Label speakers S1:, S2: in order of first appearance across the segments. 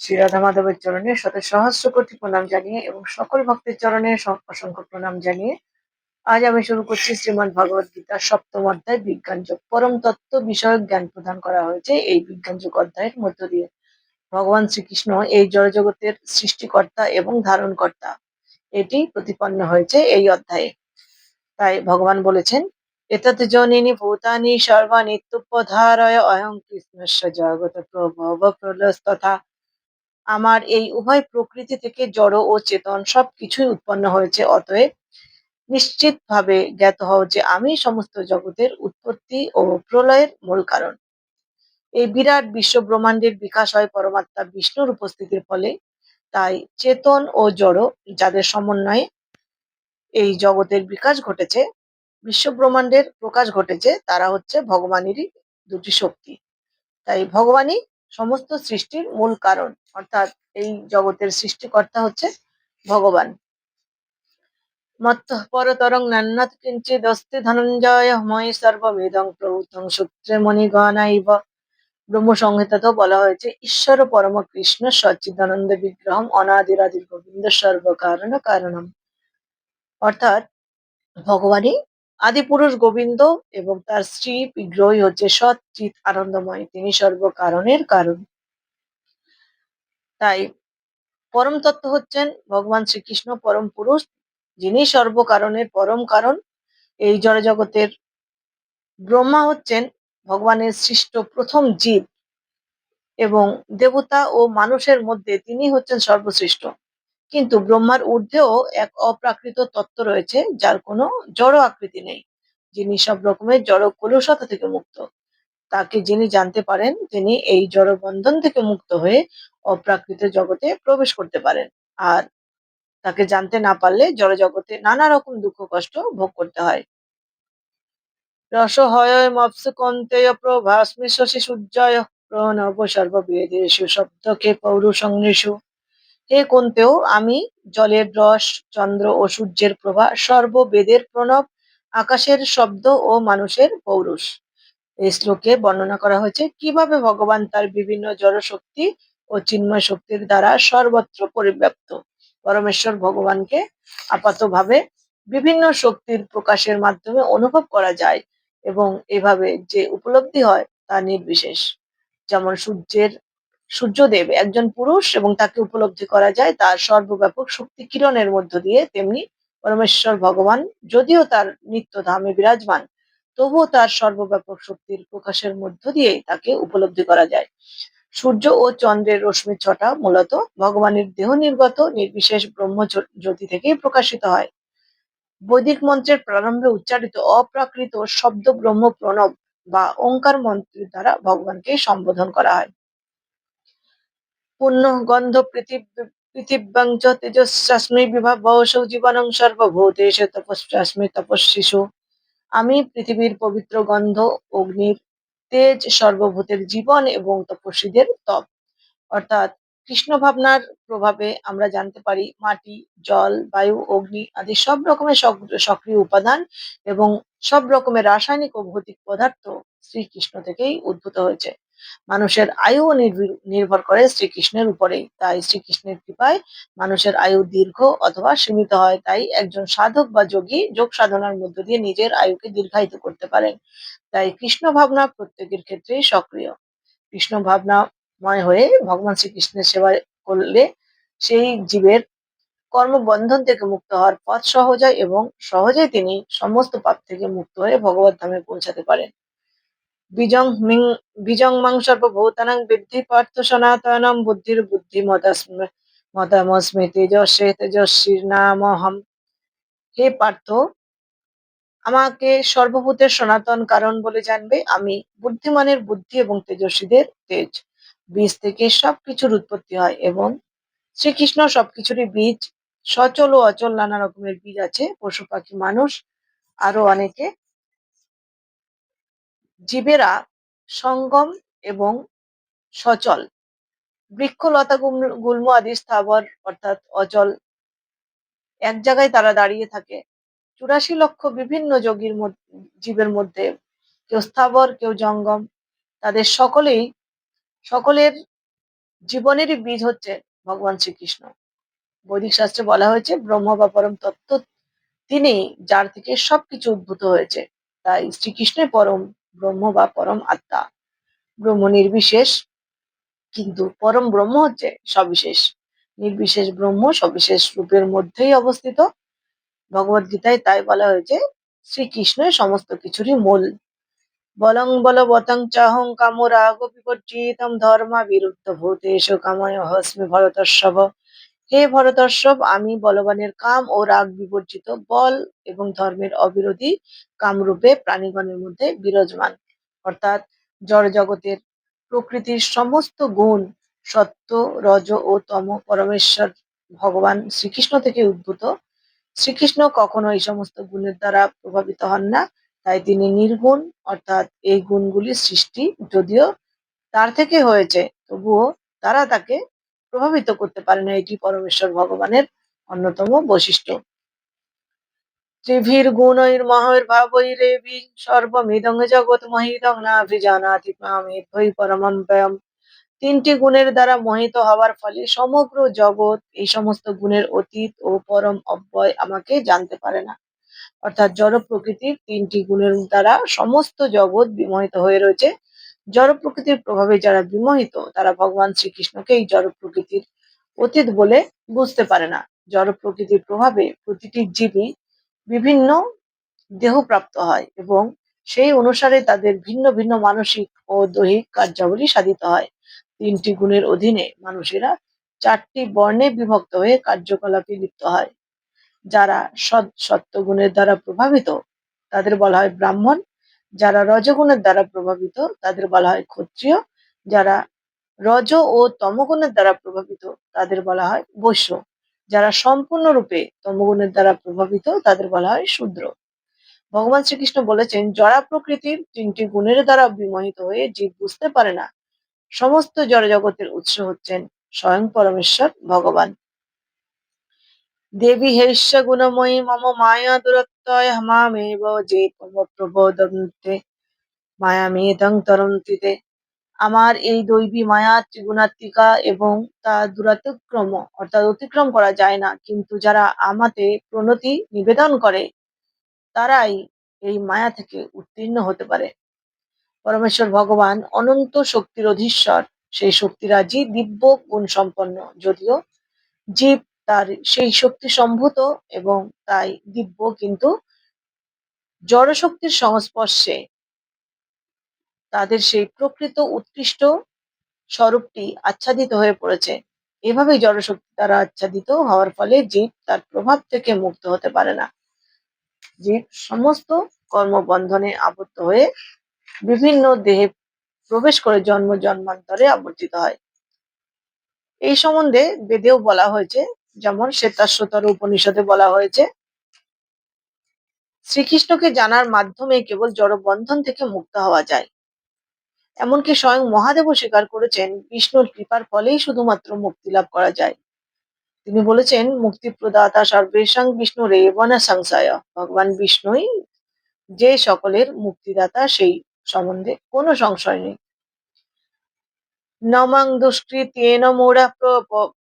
S1: শ্রী রাধা মাধবের চরণে শত সহস্র কোটি প্রণাম জানিয়ে এবং সকল ভক্তের চরণে অসংখ্য প্রণাম জানিয়ে আজ আমি শুরু করছি শ্রীমদ্ ভগবত গীতার সপ্তম অধ্যায় বিজ্ঞান যোগ। পরম তত্ত্ব বিষয়ক জ্ঞান প্রদান করা হয়েছে এই বিজ্ঞান যোগ অধ্যায়ের মধ্য দিয়ে। ভগবান শ্রীকৃষ্ণ এই জড়জগতের সৃষ্টিকর্তা এবং ধারণকর্তা। এটি প্রতিপন্ন হয়েছে এই অধ্যায়ে। তাই ভগবান বলেছেন, এতৎ জনিনি ভূতানি সর্বানিত্যুপধারয় অয়ং কৃষ্ণস্য জগত প্রভব প্রলস্তথা আমার এই উভয় প্রকৃতি থেকে জড় ও চেতন সবকিছুই উৎপন্ন হয়েছে, অতএব নিশ্চিতভাবে জ্ঞাত হও যে আমি সমস্ত জগতের উৎপত্তি ও প্রলয়ের মূল কারণ। এই বিরাট বিশ্ব ব্রহ্মাণ্ডের বিকাশ হয় পরমাত্মা বিষ্ণুর উপস্থিতির ফলে। তাই চেতন ও জড় যাদের সমন্বয়ে এই জগতের বিকাশ ঘটেছে বিশ্ব ব্রহ্মাণ্ডের প্রকাশ ঘটেছে, তারা হচ্ছে ভগবানেরই দুটি শক্তি। তাই ভগবানই সমস্ত সৃষ্টির মূল কারণ, অর্থাৎ এই জগতের সৃষ্টিকর্তা হচ্ছে ভগবান। মত্তঃ পরতরং নান্নাথ কিঞ্চিদস্তি ধনঞ্জয় ময়ি সর্বমিদং প্রভূতং সূত্রে মণিগণাইব। ব্রহ্মসংহিতাতেও বলা হয়েছে, ঈশ্বর পরম কৃষ্ণ সচ্চিদানন্দ বিগ্রহম অনাদিরাদির গোবিন্দ সর্বকারণ কারণম। অর্থাৎ ভগবানই আদিপুরুষ গোবিন্দ এবং তার স্ত্রী বিগ্রহই হচ্ছে সৎ চিৎ আনন্দময়। তিনি সর্বকারণের কারণ। তাই পরম তত্ত্ব হচ্ছেন ভগবান শ্রীকৃষ্ণ পরম পুরুষ, যিনি সর্বকারণের পরম কারণ। এই জড়জগতের ব্রহ্মা হচ্ছেন ভগবানের সৃষ্ট প্রথম জীব এবং দেবতা ও মানুষের মধ্যে তিনি হচ্ছেন সর্বশ্রেষ্ঠ। কিন্তু ব্রহ্মার ঊর্ধ্বেও এক অপ্রাকৃত তত্ত্ব রয়েছে, যার কোনো জড় আকৃতি নেই, যিনি সব রকমের জড় কলুষতা থেকে মুক্ত। তাকে যিনি জানতে পারেন, তিনি এই জড় বন্ধন থেকে মুক্ত হয়ে অপ্রাকৃত জগতে প্রবেশ করতে পারেন। আর তাকে জানতে না পারলে জড় জগতে নানা রকম দুঃখ কষ্ট ভোগ করতে হয়। রসহয় মৎস্যকন্তেয় প্রভাস্মি শশী সূর্যয় প্রণব সর্ববেদেশু শব্দকে পৌরুষংনিষু হে কন্তেও আমি জলের রস, চন্দ্র ও সূর্যের প্রভা সর্ববেদের প্রণব, আকাশের শব্দ ও মানুষের পৌরুষ। এই শ্লোকে বর্ণনা করা হয়েছে, কীভাবে ভগবান তার বিভিন্ন জড়শক্তি ও চিন্ময় শক্তির দ্বারা সর্বত্র পরিব্যাপ্ত? পরমেশ্বর ভগবানকে আপাতভাবে বিভিন্ন শক্তির প্রকাশের মাধ্যমে অনুভব করা যায় এবং এভাবে যে উপলব্ধি হয় তা নির্বিশেষ। যেমন সূর্যের সূর্যদেব একজন পুরুষ এবং তাকে উপলব্ধি করা যায় তার সর্বব্যাপক শক্তি কিরণের মধ্য দিয়ে, তেমনি পরমেশ্বর ভগবান যদিও তার নিত্য ধামে বিরাজমান, তবুও তার সর্বব্যাপক শক্তির প্রকাশের মধ্য দিয়ে তাকে উপলব্ধি করা যায়। সূর্য ও চন্দ্রের রশ্মি ছটা মূলত ভগবানের দেহ নির্গত, নির্বিশেষ ব্রহ্ম জ্যোতি থেকেই প্রকাশিত হয়। বৈদিক মন্ত্রের প্রারম্ভে উচ্চারিত অপ্রাকৃত শব্দ ব্রহ্ম প্রণব বা ওঙ্কার মন্ত্রের দ্বারা ভগবানকে সম্বোধন করা হয়। পুণ্য গন্ধ পৃথিব্যাং চ তেজস্যাস্মি বিভাবসৌ জীবনং সর্বভূতেষু তপস্যাস্মি তপস্বিষু। আমি পৃথিবীর পবিত্র গন্ধ, অগ্নির তেজ, সর্বভূতের জীবন এবং তপস্বীদের তপ। অর্থাৎ কৃষ্ণ ভাবনার প্রভাবে আমরা জানতে পারি মাটি, জল, বায়ু, অগ্নি আদি সব রকমের সক- সক্রিয় উপাদান এবং সব রকমের রাসায়নিক ও ভৌতিক পদার্থ শ্রীকৃষ্ণ থেকেই উদ্ভূত হয়েছে। মানুষের আয়ু নির্ভর করে শ্রীকৃষ্ণের উপরেই। তাই শ্রীকৃষ্ণের কৃপায় মানুষের আয়ু দীর্ঘ অথবা সীমিত হয়। তাই একজন সাধক বা যোগী যোগ সাধনার মধ্য দিয়ে নিজের আয়ুকে দীর্ঘায়িত করতে পারেন। তাই কৃষ্ণ ভাবনা প্রত্যেকের ক্ষেত্রেই সক্রিয়। কৃষ্ণ ভাবনাময় হয়ে ভগবান শ্রীকৃষ্ণের সেবা করলে সেই জীবের কর্মবন্ধন থেকে মুক্ত হওয়ার পথ সহজ হয় এবং সহজেই তিনি সমস্ত পাপ থেকে মুক্ত হয়ে ভগবত ধামে পৌঁছাতে পারেন। বিজং মিং, বিজং মাং সর্বভূতানাং বৃদ্ধি পার্থ সনাতনম বুদ্ধির বুদ্ধি মতামস্মি তেজস্বে তেজস্বীর নামহম হে পার্থ, আমাকে সর্বভূতের সনাতন কারণ বলে জানবে। আমি বুদ্ধিমানের বুদ্ধি এবং তেজস্বীদের তেজ। বীজ থেকে সবকিছুর উৎপত্তি হয় এবং শ্রীকৃষ্ণ সবকিছুরই বীজ। সচল ও অচল নানা রকমের বীজ আছে। পশু পাখি, মানুষ, আরও অনেকে জীবেরা সঙ্গম এবং সচল। বৃক্ষলতা গুল্ম গুল্ম আদি স্থাবর অর্থাৎ অচল। এক জায়গায় তারা দাঁড়িয়ে থাকে। চুরাশি লক্ষ বিভিন্ন যোগীর জীবের মধ্যে কেউ স্থাবর, কেউ জঙ্গম। তাদের সকলেই, সকলের জীবনেরই বীজ হচ্ছে ভগবান শ্রীকৃষ্ণ। বৈদিক শাস্ত্রে বলা হয়েছে, ব্রহ্ম বা পরম তত্ত্ব তিনি যার থেকে সবকিছু উদ্ভূত হয়েছে। তাই শ্রীকৃষ্ণের পরম ব্রহ্ম বা পরম আত্মা। ব্রহ্ম নির্বিশেষ, কিন্তু পরম ব্রহ্ম হচ্ছে সবিশেষ। নির্বিশেষ ব্রহ্ম সবিশেষ রূপের মধ্যেই অবস্থিত। ভগবত গীতায় তাই বলা হয়েছে শ্রীকৃষ্ণই সমস্ত কিছুরই মূল। বলং বলবতং চাহং কামরাগ বিপর্যিতম ধর্মা বিরুদ্ধ ভূতেষু কাময় হস্মি ভরতর্ষভ হে ভরতর্ষভ, আমি বলবানের কাম ও রাগ বিবর্জিত বল এবং ধর্মের অবিরোধী কামরূপে প্রাণীগণের মধ্যে বিরাজমান। অর্থাৎ জড় জগতের প্রকৃতির সমস্ত গুণ সত্য, রজ ও তম পরমেশ্বর ভগবান শ্রীকৃষ্ণ থেকে উদ্ভূত। শ্রীকৃষ্ণ কখনো এই সমস্ত গুণের দ্বারা প্রভাবিত হন না, তাই তিনি নির্গুণ, অর্থাৎ এই গুণগুলির সৃষ্টি যদিও তার থেকে হয়েছে, তবুও তারা তাকে প্রভাবিত করতে পারে না এটি পরমেশ্বর ভগবানের অন্যতম বৈশিষ্ট্য। ত্রিভির গুণৈর মহৈর ভাবৈরেবি সর্বমিদং জগৎ মহিদং নাভিজানাতি মামেভৈ পরমম ব্যয়ম। তিনটি গুণের দ্বারা মোহিত হওয়ার ফলে সমগ্র জগৎ এই সমস্ত গুণের অতীত ও পরম অব্যয় আমাকে জানতে পারে না। অর্থাৎ জড় প্রকৃতির তিনটি গুণের দ্বারা সমস্ত জগৎ বিমোহিত হয়ে রয়েছে। জড় প্রকৃতির প্রভাবে যারা বিমোহিত, তারা ভগবান শ্রীকৃষ্ণকে এই জড় প্রকৃতির অতীত বলে বুঝতে পারে না। জড় প্রকৃতির প্রভাবে প্রতিটি জীবই বিভিন্ন দেহ প্রাপ্ত হয় এবং সেই অনুসারে তাদের ভিন্ন ভিন্ন মানসিক ও দৈহিক কার্যাবলী সাধিত হয়। তিনটি গুণের অধীনে মানুষেরা চারটি বর্ণে বিভক্ত হয়ে কার্যকলাপে লিপ্ত হয়। যারা সৎ সত্য গুণের দ্বারা প্রভাবিত, তাদের বলা হয় ব্রাহ্মণ যারা রজগুণের দ্বারা প্রভাবিত, তাদের বলা হয় ক্ষত্রিয়। যারা রজ ও তমগুণের দ্বারা প্রভাবিত, তাদের বলা হয় বৈশ্য। যারা সম্পূর্ণরূপে তমগুণের দ্বারা প্রভাবিত, তাদের বলা হয় শূদ্র। ভগবান শ্রীকৃষ্ণ বলেছেন, জড়া প্রকৃতির তিনটি গুণের দ্বারা বিমোহিত হয়ে জীব বুঝতে পারে না। সমস্ত জড়জগতের উৎস হচ্ছেন স্বয়ং পরমেশ্বর ভগবান। দেবী হেস্য গুণময়ী মম মায়া দুরত্যয় মামেব যে প্রবোদন্তে মায়া মেদং তরন্তিতে আমার এই দৈবী মায়া ত্রিগুণাত্মিকা এবং তা দুরাতিক্রম, অর্থাৎ অতিক্রম করা যায় না। কিন্তু যারা আমাতে প্রণতি নিবেদন করে, তারাই এই মায়া থেকে উত্তীর্ণ হতে পারে। পরমেশ্বর ভগবান অনন্ত শক্তির অধীশ্বর। সেই শক্তিরাজি দিব্য গুণ সম্পন্ন যদিও জীব তার সেই শক্তি সম্ভূত এবং তাই দিব্য কিন্তু জড়শক্তির সংস্পর্শে। তাদের সেই প্রকৃত উৎকৃষ্ট স্বরূপটি আচ্ছাদিত হয়ে পড়েছে। এভাবেই জড়শক্তি দ্বারা আচ্ছাদিত হওয়ার ফলে জীব তার প্রভাব থেকে মুক্ত হতে পারে না। জীব সমস্ত কর্মবন্ধনে আবদ্ধ হয়ে বিভিন্ন দেহে প্রবেশ করে জন্ম জন্মান্তরে আবর্তিত হয়। এই সম্বন্ধে বেদেও বলা হয়েছে যেমন শ্বেতাশ্বতর উপনিষদে বলা হয়েছে, শ্রীকৃষ্ণকে জানার মাধ্যমে কেবল জড়বন্ধন থেকে মুক্ত হওয়া যায়। এমনকি স্বয়ং মহাদেবও স্বীকার করেছেন, বিষ্ণুর কৃপার ফলেই শুধুমাত্র মুক্তি লাভ করা যায়। তিনি বলেছেন মুক্তি প্রদাতা সর্বেশাং বিষ্ণু রেবনা সংশয়। ভগবান বিষ্ণুই যে সকলের মুক্তিদাতা, সেই সম্বন্ধে কোনো সংশয় নেই। নমং দুষ্কৃতেন মূঢ়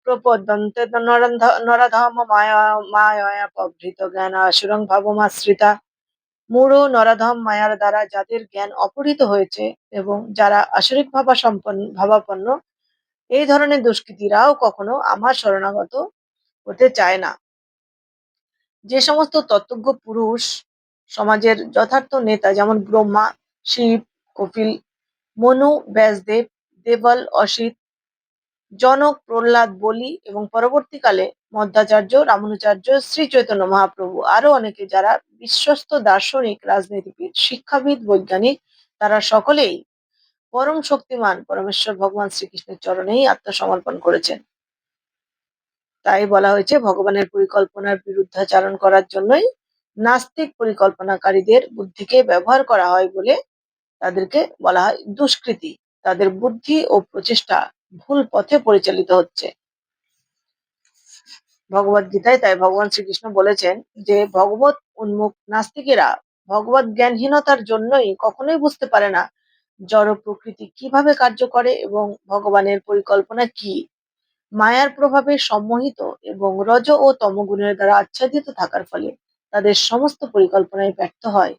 S1: প্রপদ্যন্তে নরধাম মায়া প্রভৃত জ্ঞান আসুরং ভাবমাশ্রিতা। মূঢ় নরধম মায়ার দ্বারা যাদের জ্ঞান অপহৃত হয়েছে এবং যারা আসরিক ভাবা সম্পন্ন ভাবাপন্ন, এই ধরনের দুষ্কৃতীরাও কখনো আমার শরণাগত হতে চায় না। যে সমস্ত তত্ত্বজ্ঞ পুরুষ সমাজের যথার্থ নেতা যেমন ব্রহ্মা, শিব, কপিল, মনু, ব্যাসদেব দেবল, অসিত, জনক, প্রহ্লাদ, বলি এবং পরবর্তীকালে মধ্যাচার্য রামানুচার্য, শ্রী চৈতন্য মহাপ্রভু আরও অনেকে যারা বিশ্বস্ত দার্শনিক, রাজনীতিবিদ, শিক্ষাবিদ, বৈজ্ঞানিক, তারা সকলেই পরম শক্তিমান পরমেশ্বর ভগবান শ্রীকৃষ্ণের চরণেই আত্মসমর্পণ করেছেন। তাই বলা হয়েছে, ভগবানের পরিকল্পনার বিরুদ্ধাচারণ করার জন্যই নাস্তিক পরিকল্পনাকারীদের বুদ্ধিকে ব্যবহার করা হয় বলে তাদেরকে বলা হয় দুষ্কৃতী। তাদের বুদ্ধি ও প্রচেষ্টা ভুল পথে পরিচালিত হচ্ছে। ভগবত গীতায় তাই ভগবান শ্রীকৃষ্ণ বলেছেন যে, ভগবত উন্মুখ নাস্তিকেরা ভগবত জ্ঞানহীনতার জন্যই কখনোই বুঝতে পারে না জড় প্রকৃতি কীভাবে কার্য করে এবং ভগবানের পরিকল্পনা কি। মায়ার প্রভাবে সম্মোহিত এবং রজ ও তমগুণের দ্বারা আচ্ছাদিত থাকার ফলে তাদের সমস্ত পরিকল্পনায় ব্যর্থ হয়,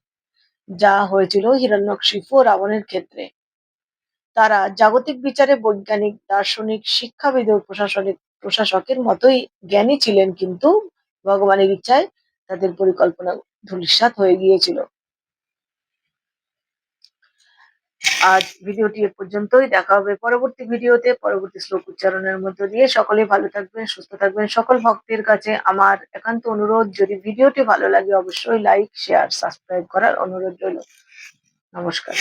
S1: যা হয়েছিল হিরণ্যকশিপু ও রাবণের ক্ষেত্রে। তারা জাগতিক বিচারে বৈজ্ঞানিক, দার্শনিক শিক্ষাবিদ ও প্রশাসনিক, প্রশাসকের মতোই জ্ঞানী ছিলেন কিন্তু ভগবানের ইচ্ছায় তাদের পরিকল্পনা ধূলিসাৎ হয়ে গিয়েছিল। আজ ভিডিওটি এ পর্যন্তই। দেখা হবে পরবর্তী ভিডিওতে, পরবর্তী শ্লোক উচ্চারণের মধ্য দিয়ে। সকলেই ভালো থাকবেন, সুস্থ থাকবেন। সকল ভক্তের কাছে আমার একান্ত অনুরোধ, যদি ভিডিওটি ভালো লাগে অবশ্যই লাইক, শেয়ার, সাবস্ক্রাইব করার অনুরোধ রইল। নমস্কার।